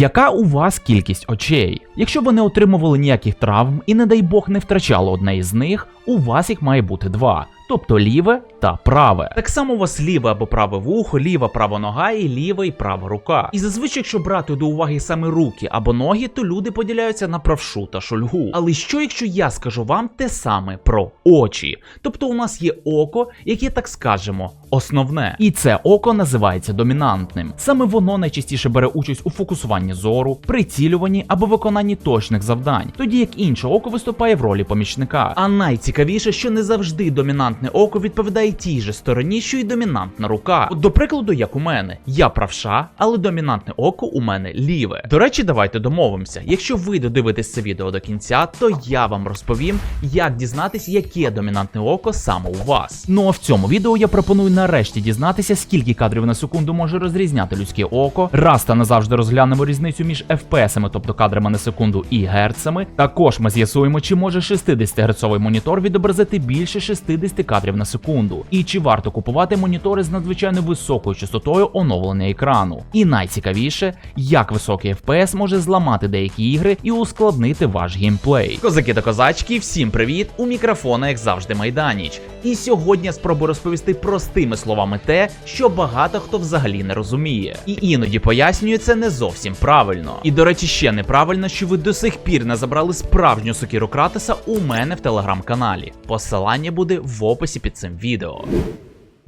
Яка у вас кількість очей? Якщо ви не отримували ніяких травм і, не дай Бог, не втрачали одне із них, у вас їх має бути два. Тобто ліве та праве. Так само у вас ліве або праве вухо, ліва права нога і ліва і права рука. І зазвичай, якщо брати до уваги саме руки або ноги, то люди поділяються на правшу та шульгу. Але що якщо я скажу вам те саме про очі? Тобто у нас є око, яке так скажемо, основне. І це око називається домінантним. Саме воно найчастіше бере участь у фокусуванні зору, прицілюванні або виконанні точних завдань, тоді як інше око виступає в ролі помічника. А найцікавіше, що не завжди домінантне око відповідає тій же стороні, що й домінантна рука. От, до прикладу, як у мене, я правша, але домінантне око у мене ліве. До речі, давайте домовимося. Якщо ви додивитесь це відео до кінця, то я вам розповім, як дізнатись, яке домінантне око саме у вас. Ну а в цьому відео я пропоную нарешті дізнатися, скільки кадрів на секунду може розрізняти людське око. Раз та назавжди розглянемо різницю між FPS-ами, тобто кадрами на секунду, і герцами. Також ми з'ясуємо, чи може 60 герцовий монітор відобразити більше 60 кадрів на секунду, і чи варто купувати монітори з надзвичайно високою частотою оновлення екрану. І найцікавіше, як високий FPS може зламати деякі ігри і ускладнити ваш геймплей. Козаки та козачки, всім привіт! У мікрофона, як завжди, Майданіч. І сьогодні я спробую розповісти простими словами те, що багато хто взагалі не розуміє. І іноді пояснює це не зовсім правильно. І до речі, ще неправильно, що ви до сих пір не забрали справжню сокіру Кратеса у мене в телеграм-каналі. Посилання буде в описі під цим відео.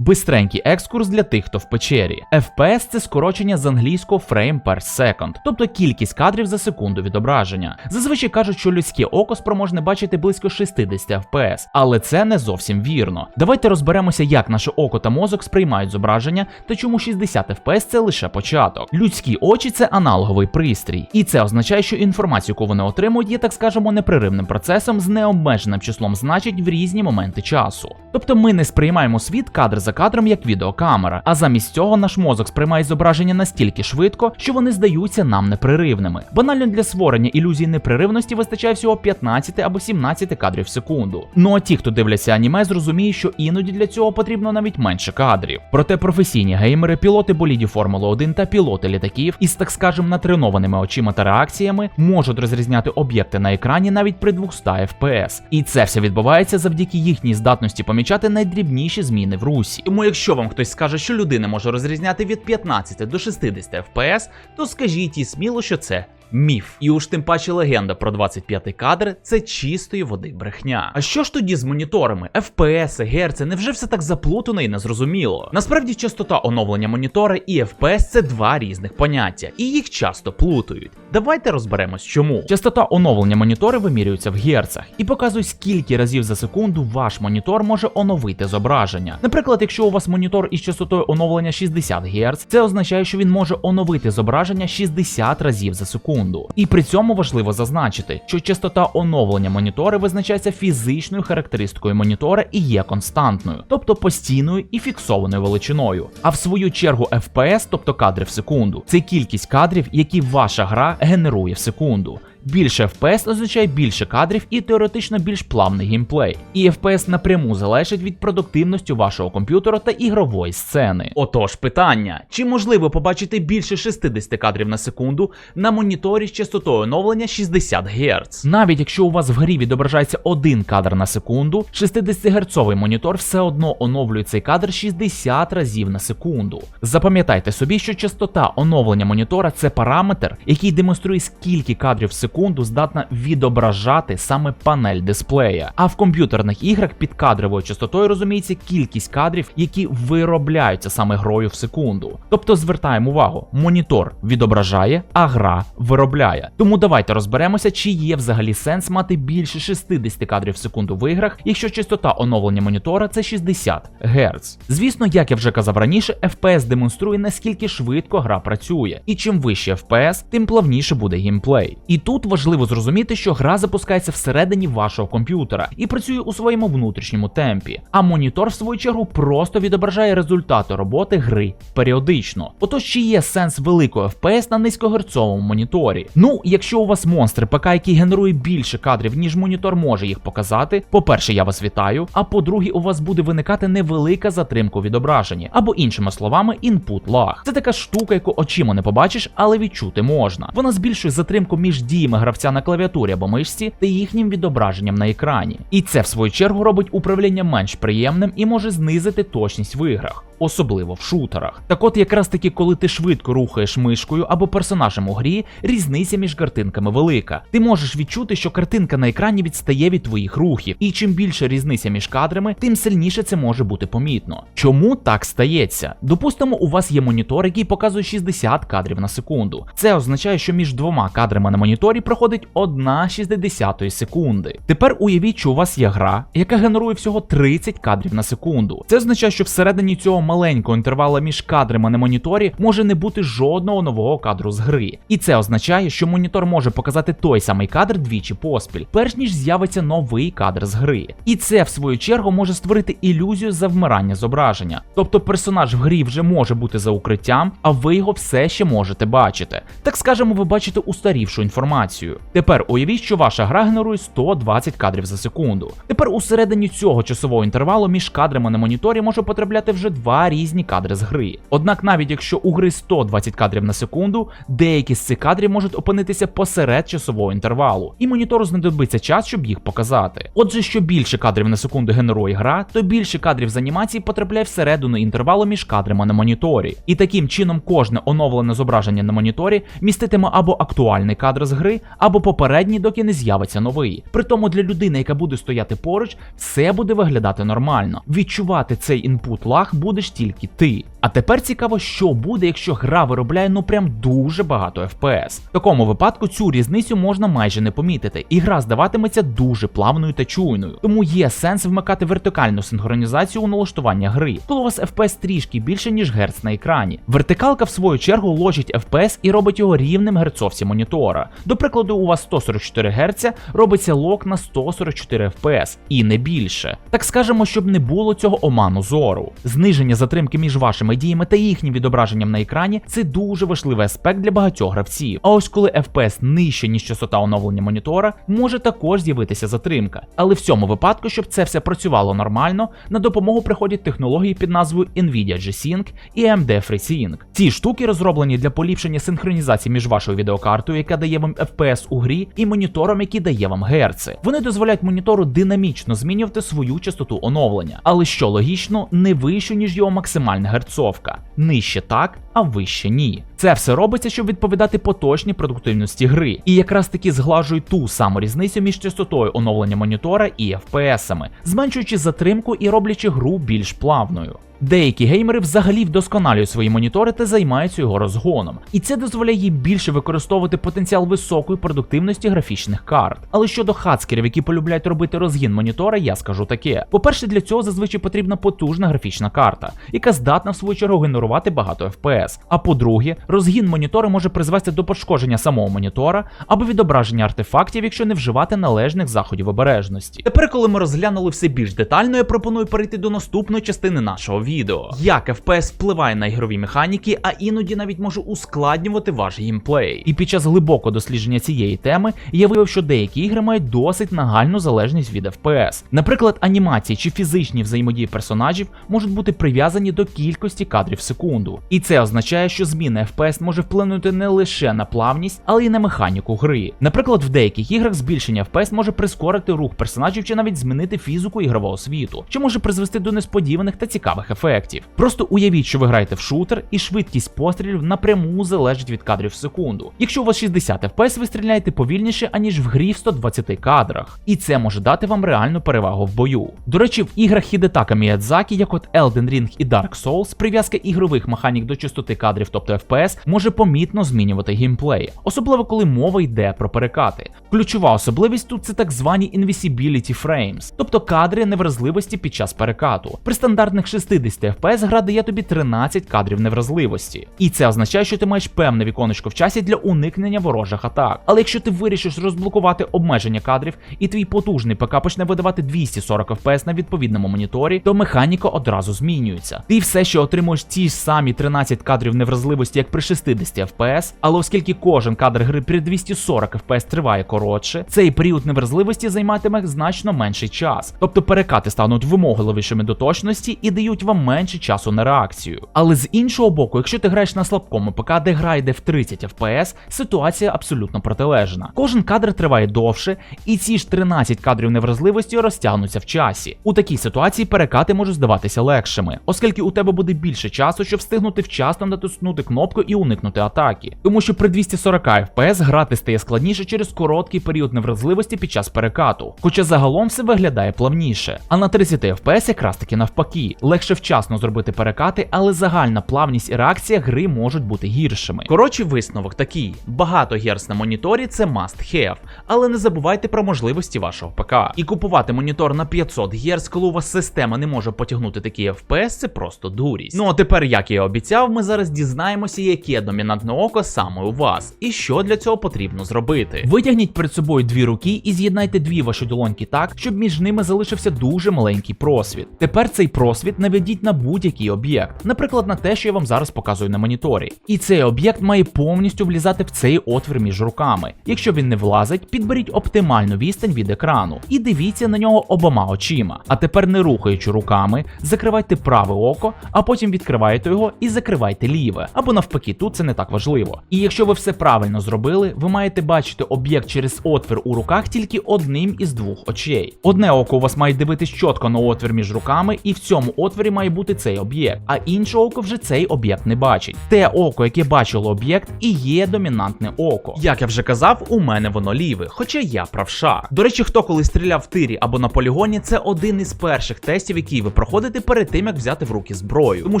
Бистренький екскурс для тих, хто в печері. FPS – це скорочення з англійського frame per second, тобто кількість кадрів за секунду відображення. Зазвичай кажуть, що людське око спроможне бачити близько 60 FPS, але це не зовсім вірно. Давайте розберемося, як наше око та мозок сприймають зображення та чому 60 FPS це лише початок. Людські очі це аналоговий пристрій, і це означає, що інформацію, яку вони отримують, є так скажемо непреривним процесом з необмеженим числом значень в різні моменти часу. Тобто ми не сприймаємо світ кадр за кадром як відеокамера, а замість цього наш мозок сприймає зображення настільки швидко, що вони здаються нам непреривними. Банально для створення ілюзії непреривності вистачає всього 15 або 17 кадрів в секунду. Ну а ті, хто дивляться аніме, зрозуміють, що іноді для цього потрібно навіть менше кадрів. Проте професійні геймери, пілоти болідів Формули 1 та пілоти літаків із так скажем натренованими очима та реакціями можуть розрізняти об'єкти на екрані навіть при 200 FPS. І це все відбувається завдяки їхній здатності помічати найдрібніші зміни в русі. Тому, якщо вам хтось скаже, що людина може розрізняти від 15 до 60 FPS, то скажіть їй сміло, що це. Міф, і уж тим паче легенда про 25 кадр це чистої води брехня. А що ж тоді з моніторами? FPS, герци, невже все так заплутано і незрозуміло? Насправді частота оновлення монітора і FPS це два різних поняття, і їх часто плутають. Давайте розберемось, чому. Частота оновлення монітора вимірюється в герцах і показує, скільки разів за секунду ваш монітор може оновити зображення. Наприклад, якщо у вас монітор із частотою оновлення 60 Гц, це означає, що він може оновити зображення 60 разів за секунду. І при цьому важливо зазначити, що частота оновлення монітора визначається фізичною характеристикою монітора і є константною, тобто постійною і фіксованою величиною. А в свою чергу FPS, тобто кадри в секунду, це кількість кадрів, які ваша гра генерує в секунду. Більше FPS означає більше кадрів і теоретично більш плавний геймплей. І FPS напряму залежить від продуктивності вашого комп'ютера та ігрової сцени. Отож, питання: чи можливо побачити більше 60 кадрів на секунду на моніторі з частотою оновлення 60 Гц? Навіть якщо у вас в грі відображається один кадр на секунду, 60 герцовий монітор все одно оновлює цей кадр 60 разів на секунду. Запам'ятайте собі, що частота оновлення монітора це параметр, який демонструє скільки кадрів в секунду секунду здатна відображати саме панель дисплея. А в комп'ютерних іграх під кадровою частотою розуміється кількість кадрів, які виробляються саме грою в секунду. Тобто звертаємо увагу, монітор відображає, а гра виробляє. Тому давайте розберемося, чи є взагалі сенс мати більше 60 кадрів в секунду в іграх, якщо частота оновлення монітора це 60 Гц. Звісно, як я вже казав раніше, FPS демонструє наскільки швидко гра працює, і чим вище FPS, тим плавніше буде геймплей. І тут Тут важливо зрозуміти, що гра запускається всередині вашого комп'ютера і працює у своєму внутрішньому темпі, а монітор, в свою чергу, просто відображає результати роботи гри періодично. Отож, чи є сенс великого FPS на низькогерцовому моніторі? Ну, якщо у вас монстр ПК, який генерує більше кадрів, ніж монітор може їх показати, по-перше, я вас вітаю. А по-друге, у вас буде виникати невелика затримка у відображенні, або іншими словами, інпут лаг. Це така штука, яку очима не побачиш, але відчути можна. Вона збільшує затримку між діями гравця на клавіатурі або мишці та їхнім відображенням на екрані. І це в свою чергу робить управління менш приємним і може знизити точність в іграх. Особливо в шутерах. Так от, якраз таки, коли ти швидко рухаєш мишкою або персонажем у грі, різниця між картинками велика. Ти можеш відчути, що картинка на екрані відстає від твоїх рухів, і чим більше різниця між кадрами, тим сильніше це може бути помітно. Чому так стається? Допустимо, у вас є монітор, який показує 60 кадрів на секунду. Це означає, що між двома кадрами на моніторі проходить 1 60 секунди. Тепер уявіть, що у вас є гра, яка генерує всього 30 кадрів на секунду. Це означає, що всередині цього маленького інтервала між кадрами на моніторі може не бути жодного нового кадру з гри. І це означає, що монітор може показати той самий кадр двічі поспіль, перш ніж з'явиться новий кадр з гри. І це, в свою чергу, може створити ілюзію завмирання зображення. Тобто персонаж в грі вже може бути за укриттям, а ви його все ще можете бачити. Так скажемо, ви бачите устарівшу інформацію. Тепер уявіть, що ваша гра генерує 120 кадрів за секунду. Тепер усередині цього часового інтервалу між кадрами на моніторі може потрапляти вже два різні кадри з гри. Однак, навіть якщо у гри 120 кадрів на секунду, деякі з цих кадрів можуть опинитися посеред часового інтервалу, і монітору знадобиться час, щоб їх показати. Отже, що більше кадрів на секунду генерує гра, то більше кадрів з анімації потрапляє всередину інтервалу між кадрами на моніторі. І таким чином кожне оновлене зображення на моніторі міститиме або актуальний кадр з гри, або попередній, доки не з'явиться новий. Притому для людини, яка буде стояти поруч, все буде виглядати нормально. Відчувати цей інпут лаг будеш тільки ти. А тепер цікаво, що буде, якщо гра виробляє ну прям дуже багато FPS. В такому випадку цю різницю можна майже не помітити, і гра здаватиметься дуже плавною та чуйною. Тому є сенс вмикати вертикальну синхронізацію у налаштування гри, коли у вас FPS трішки більше, ніж герц на екрані. Вертикалка, в свою чергу, ложить FPS і робить його рівним герцовці монітора. До прикладу, у вас 144 Гц, робиться лок на 144 FPS і не більше. Так скажемо, щоб не було цього оману зору. Зниження затримки між вашими діями та їхнім відображенням на екрані це дуже важливий аспект для багатьох гравців. А ось коли FPS нижче, ніж частота оновлення монітора, може також з'явитися затримка. Але в цьому випадку, щоб це все працювало нормально, на допомогу приходять технології під назвою Nvidia G-Sync і AMD FreeSync. Ці штуки розроблені для поліпшення синхронізації між вашою відеокартою, яка дає вам FPS у грі, і монітором, який дає вам герци. Вони дозволяють монітору динамічно змінювати свою частоту оновлення, але що логічно, не вищу, ніж його максимальна герцовка. Нижче так, а вище ні. Це все робиться, щоб відповідати поточній продуктивності гри, і якраз таки зглажує ту саму різницю між частотою оновлення монітора і FPS-ами, зменшуючи затримку і роблячи гру більш плавною. Деякі геймери взагалі вдосконалюють свої монітори та займаються його розгоном, і це дозволяє їм більше використовувати потенціал високої продуктивності графічних карт. Але щодо хацкерів, які полюбляють робити розгін монітора, я скажу таке: по-перше, для цього зазвичай потрібна потужна графічна карта, яка здатна в свою чергу генерувати багато FPS. А по-друге, розгін монітора може призвести до пошкодження самого монітора або відображення артефактів, якщо не вживати належних заходів обережності. Тепер, коли ми розглянули все більш детально, я пропоную перейти до наступної частини нашого відео як FPS впливає на ігрові механіки, а іноді навіть може ускладнювати ваш геймплей. І під час глибокого дослідження цієї теми я виявив, що деякі ігри мають досить нагальну залежність від FPS. Наприклад, анімації чи фізичні взаємодії персонажів можуть бути прив'язані до кількості кадрів в секунду. І це означає, що зміна FPS може вплинути не лише на плавність, але й на механіку гри. Наприклад, в деяких іграх збільшення FPS може прискорити рух персонажів чи навіть змінити фізику ігрового світу, що може призвести до несподіваних та цікавих ефектів. Просто уявіть, що ви граєте в шутер, і швидкість пострілів напряму залежить від кадрів в секунду. Якщо у вас 60 FPS, ви стріляєте повільніше, аніж в грі в 120 кадрах, і це може дати вам реальну перевагу в бою. До речі, в іграх Хідетака Міядзакі, як от Elden Ring і Dark Souls, прив'язка ігрових механік до частоти кадрів, тобто FPS, FPS може помітно змінювати геймплей, особливо коли мова йде про перекати. Ключова особливість тут це так звані Invisibility Frames, тобто кадри невразливості під час перекату. При стандартних 60 FPS гра дає тобі 13 кадрів невразливості. І це означає, що ти маєш певне віконечко в часі для уникнення ворожих атак. Але якщо ти вирішиш розблокувати обмеження кадрів і твій потужний ПК почне видавати 240 FPS на відповідному моніторі, то механіка одразу змінюється. Ти все ще отримуєш ті ж самі 13 кадрів невразливості, як при 60 FPS, але оскільки кожен кадр гри при 240 FPS триває коротше, цей період невразливості займатиме значно менший час. Тобто перекати стануть вимогливішими до точності і дають вам менше часу на реакцію. Але з іншого боку, якщо ти граєш на слабкому ПК, де гра йде в 30 FPS, ситуація абсолютно протилежна. Кожен кадр триває довше, і ці ж 13 кадрів невразливості розтягнуться в часі. У такій ситуації перекати можуть здаватися легшими, оскільки у тебе буде більше часу, щоб встигнути вчасно натиснути кнопку і уникнути атаки. Тому що при 240 FPS грати стає складніше через короткий період невразливості під час перекату, хоча загалом все виглядає плавніше. А на 30 FPS якраз таки навпаки, легше вчасно зробити перекати, але загальна плавність і реакція гри можуть бути гіршими. Коротше, висновок такий: багато герц на моніторі це must have, але не забувайте про можливості вашого ПК. І купувати монітор на 500 Гц, коли у вас система не може потягнути такі FPS, це просто дурість. Ну а тепер, як я і обіцяв, ми зараз дізнаємося, яке домінантне око саме у вас, і що для цього потрібно зробити. Витягніть перед собою дві руки і з'єднайте дві ваші долоньки так, щоб між ними залишився дуже маленький просвіт. Тепер цей просвіт наведіть на будь-який об'єкт, наприклад, на те, що я вам зараз показую на моніторі. І цей об'єкт має повністю влізати в цей отвір між руками. Якщо він не влазить, підберіть оптимальну відстань від екрану і дивіться на нього обома очима. А тепер, не рухаючи руками, закривайте праве око, а потім відкривайте його і закривайте ліве. Або навпаки, тут це не так важливо. І якщо ви все правильно зробили, ви маєте бачити об'єкт через отвір у руках тільки одним із двох очей. Одне око у вас має дивитись чітко на отвір між руками, і в цьому отворі має бути цей об'єкт, а інше око вже цей об'єкт не бачить. Те око, яке бачило об'єкт, і є домінантне око. Як я вже казав, у мене воно ліве, хоча я правша. До речі, хто коли стріляв в тирі або на полігоні, це один із перших тестів, які ви проходите перед тим, як взяти в руки зброю. Тому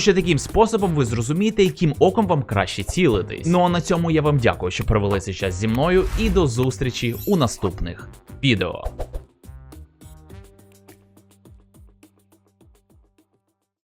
що таким способом ви зрозумієте, яким оком вам краще цілитись. Ну а на цьому я вам дякую, що провели цей час зі мною, і до зустрічі у наступних відео.